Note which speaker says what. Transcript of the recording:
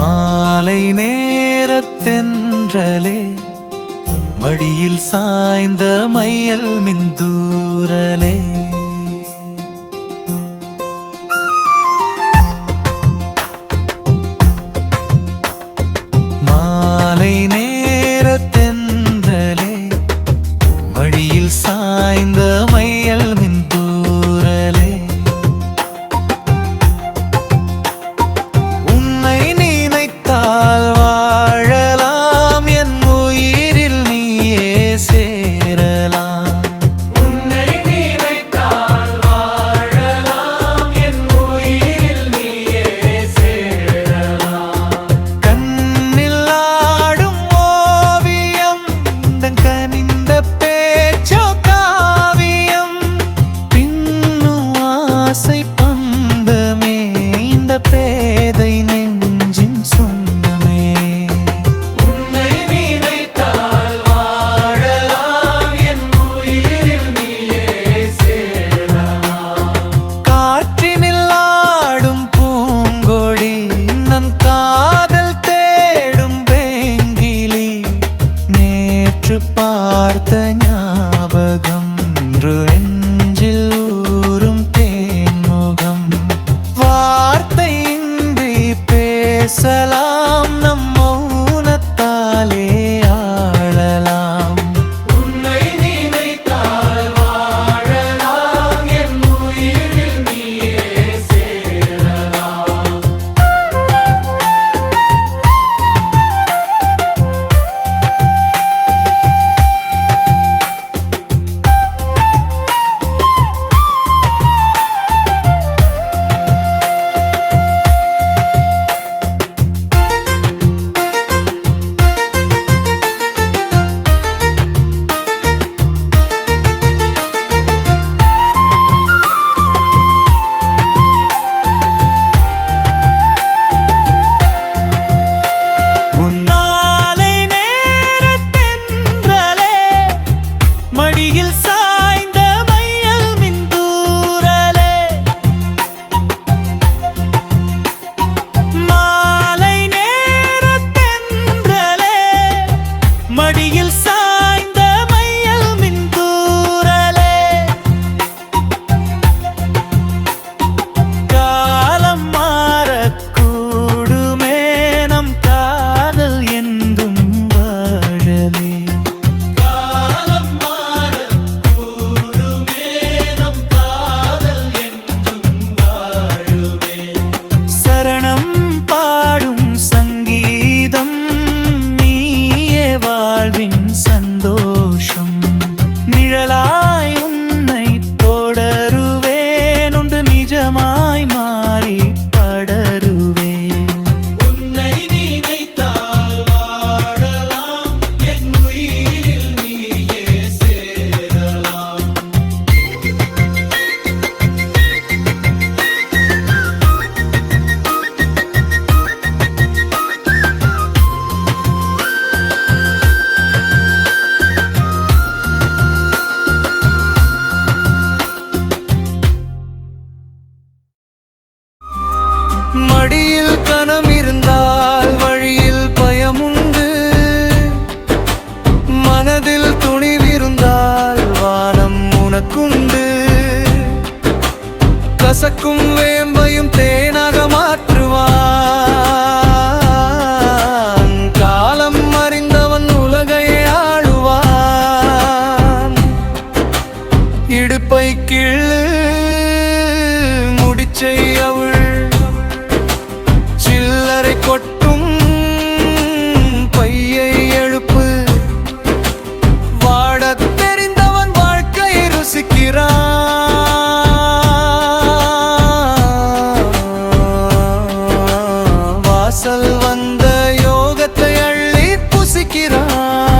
Speaker 1: மாலை நேரத்தென்றலே மடியில் சாய்ந்த மையல் மிந்தூரலே பேர் மடியில் ச மடியில் கனம் இருந்தால் வழியில் பயமுண்டு. மனதில் துணிவிருந்தால் வானம் உனக்குண்டு. கசக்கும் வேம்பையும் தேனாக மாற்றுவான். காலம் அறிந்தவன் உலகையே ஆளுவான். இடுப்பை கீழ் முடிச்சை இருக்கிறான்